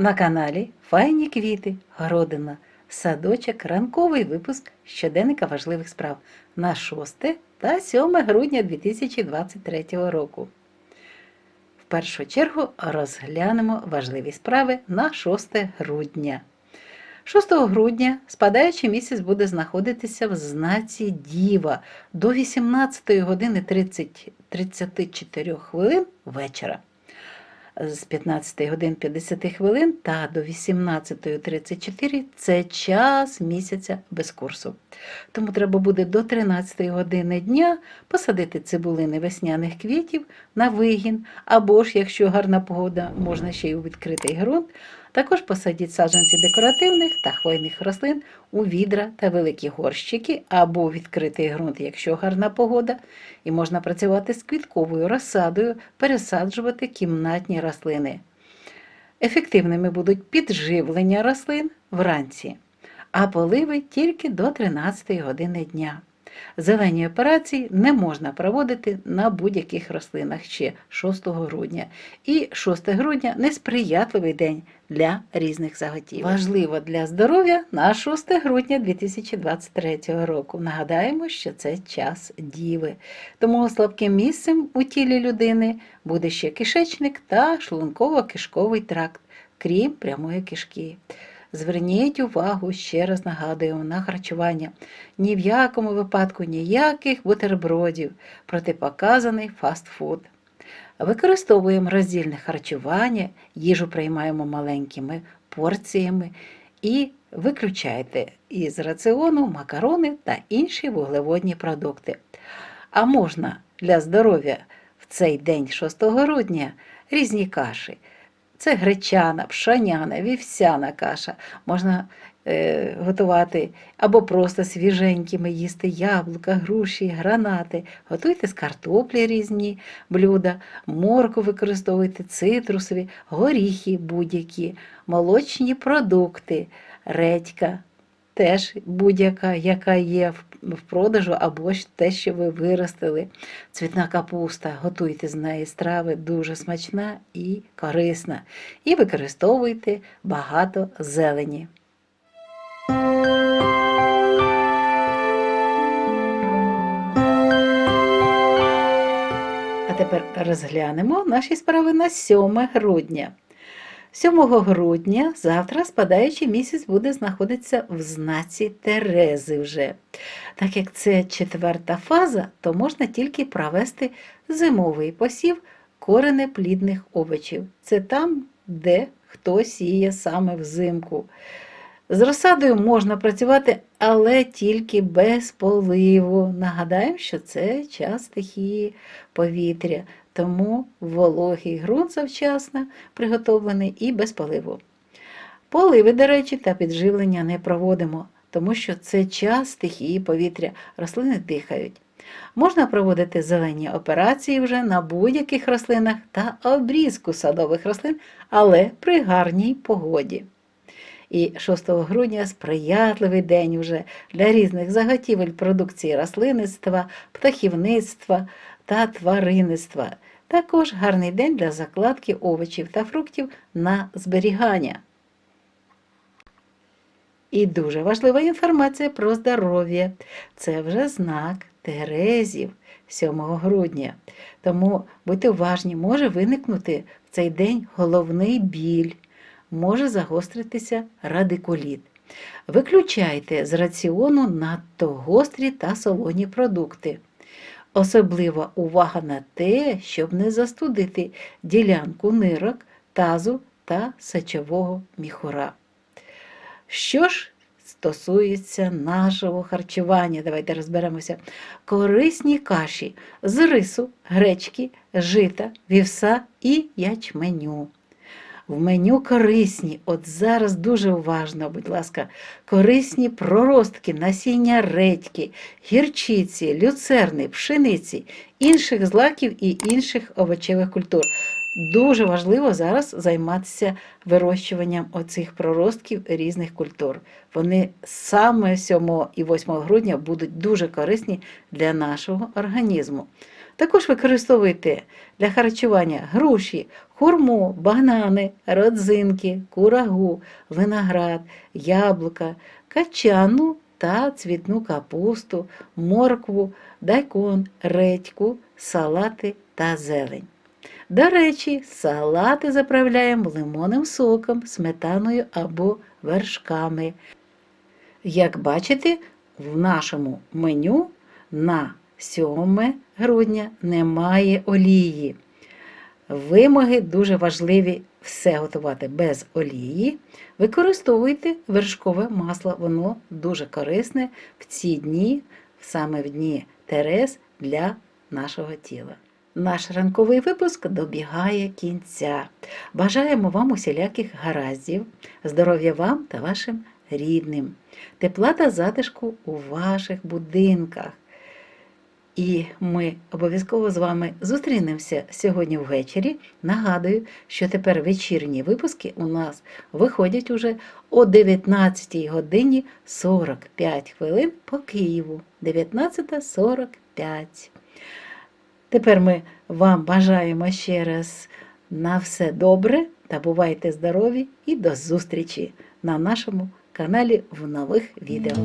На каналі Файні квіти, городина, садочок, ранковий випуск щоденника важливих справ на 6 та 7 грудня 2023 року. В першу чергу розглянемо важливі справи на 6 грудня. 6 грудня спадаючий місяць буде знаходитися в знаці Діва до 18 години 30, 34 хвилин вечора з 15 годин 50 хвилин та до 18.34 це час місяця без курсу. Тому треба буде до 13 години дня посадити цибулини весняних квітів на вигін, або ж, якщо гарна погода, можна ще й у відкритий ґрунт. Також посадіть саджанці декоративних та хвойних рослин у відра та великі горщики або відкритий ґрунт, якщо гарна погода, і можна працювати з квітковою розсадою, пересаджувати кімнатні рослини. Ефективними будуть підживлення рослин вранці, а поливи тільки до 13 години дня. Зелені операції не можна проводити на будь-яких рослинах ще 6 грудня. І 6 грудня несприятливий день для різних заготів. Важливо для здоров'я на 6 грудня 2023 року. Нагадаємо, що це час діви. Тому слабким місцем у тілі людини буде ще кишечник та шлунково-кишковий тракт, крім прямої кишки. Зверніть увагу, ще раз нагадуємо на харчування. Ні в якому випадку ніяких бутербродів, протипоказаний фастфуд. Використовуємо роздільне харчування, їжу приймаємо маленькими порціями і виключайте із раціону макарони та інші вуглеводні продукти. А можна для здоров'я в цей день 6 грудня різні каші. Це гречана, пшаняна, вівсяна каша. Можна е, готувати або просто свіженькими їсти яблука, груші, гранати. Готуйте з картоплі різні блюда, морку використовуйте, цитрусові, горіхи будь-які, молочні продукти, редька. Теж будь-яка, яка є в продажу, або те, що ви виростили. Цвітна капуста, готуйте з неї страви, дуже смачна і корисна. І використовуйте багато зелені. А тепер розглянемо наші справи на 7 грудня. 7 грудня завтра спадаючий місяць буде знаходитися в знаці Терези вже. Так як це четверта фаза, то можна тільки провести зимовий посів коренеплідних овочів. Це там, де хто сіє саме взимку. З розсадою можна працювати, але тільки без поливу. Нагадаємо, що це час стихії повітря, тому вологий ґрунт завчасно приготовлений і без поливу. Поливи, до речі, та підживлення не проводимо, тому що це час стихії повітря, рослини дихають. Можна проводити зелені операції вже на будь-яких рослинах та обрізку садових рослин, але при гарній погоді. І 6 грудня сприятливий день уже для різних заготівель продукції рослинництва, птахівництва та тваринництва. Також гарний день для закладки овочів та фруктів на зберігання. І дуже важлива інформація про здоров'я. Це вже знак Терезів 7 грудня. Тому будьте уважні, може виникнути в цей день головний біль, може загостритися радикуліт. Виключайте з раціону надто гострі та солоні продукти. Особлива увага на те, щоб не застудити ділянку нирок, тазу та сечового міхура. Що ж стосується нашого харчування, давайте розберемося. Корисні каші з рису, гречки, жита, вівса і ячменю. В меню корисні, от зараз дуже уважно, будь ласка, корисні проростки, насіння редьки, гірчиці, люцерни, пшениці, інших злаків і інших овочевих культур. Дуже важливо зараз займатися вирощуванням оцих проростків різних культур. Вони саме 7 і 8 грудня будуть дуже корисні для нашого організму. Також використовуйте для харчування груші, хурму, банани, родзинки, курагу, виноград, яблука, качану та цвітну капусту, моркву, дайкон, редьку, салати та зелень. До речі, салати заправляємо лимонним соком, сметаною або вершками. Як бачите, в нашому меню на 7 грудня немає олії. Вимоги дуже важливі все готувати без олії. Використовуйте вершкове масло, воно дуже корисне в ці дні, саме в дні Терез для нашого тіла. Наш ранковий випуск добігає кінця. Бажаємо вам усіляких гараздів, здоров'я вам та вашим рідним, тепла та затишку у ваших будинках. І ми обов'язково з вами зустрінемося сьогодні ввечері. Нагадую, що тепер вечірні випуски у нас виходять уже о 19 годині 45 хвилин по Києву. 19.45. Тепер ми вам бажаємо ще раз на все добре та бувайте здорові і до зустрічі на нашому каналі в нових відео.